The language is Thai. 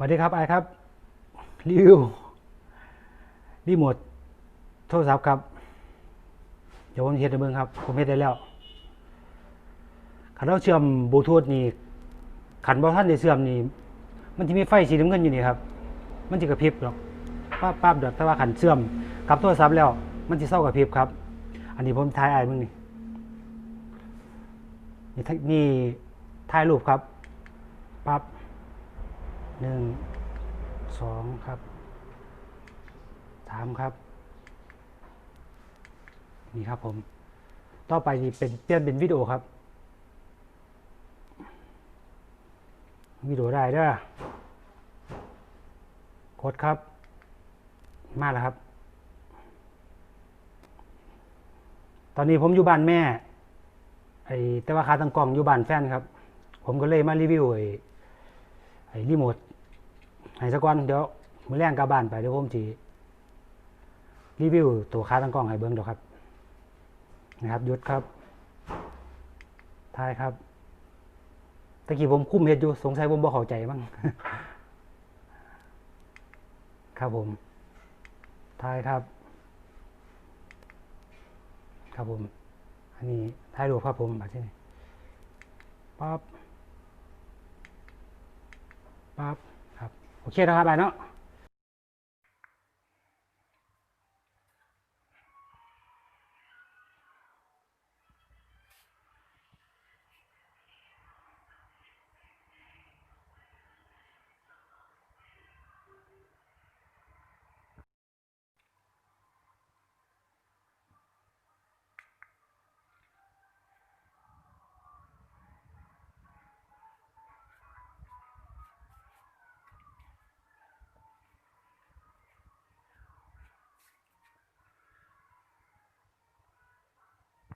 สวัสดีครับไอครับรีวิวรีโมทโทรศัพท์ครับ เดี๋ยวผมเฮ็ดให้เบิ่งครับ ผมเฮ็ดได้แล้วขันเราเชื่อมบลูทูธนี่ขันบ่ท่านได้เชื่อมนี่มันจะมีไฟสีน้ำเงินอยู่นี่ครับ มันจะกระพริบหรอกป้าป้าเดี๋ยวแต่ว่าขันเชื่อมกับโทรศัพท์แล้ว มันจะเศร้ากระพริบครับ อันนี้ผมถ่ายไอ้มึงนี่นี่นี่ถ่ายรูปครับปั๊บ หนึ่งสองครับสามครับ นี่ครับผม ต่อไปนี่เป็นเปลี่ยนเป็นวิดีโอครับ วิดีโอได้เด้อกดครับ มาแล้วครับ ตอนนี้ผมอยู่บ้านแม่ไอ้แต่ว่าคาตังกล่องอยู่บ้านแฟนครับ ผมก็เลยมารีวิวไอ้ไอ้รีโมท ให้สักวันเดี๋ยวมือแรงกลับบ้านไปเดี๋ยวผมจีรีวิวตัวค้าตั้งกล้องให้เบิ้งเดี๋ยวครับ นะครับยุดครับทายครับตะกี้ผมคุ้มเฮ็ดอยู่สงสัยผมบ่เข้าใจบ้างครับผมทายครับ ครับผม อันนี้ทายรูปครับผมแบบนี้ปั๊บปั๊บครับ โอเคนะครับไปเนาะ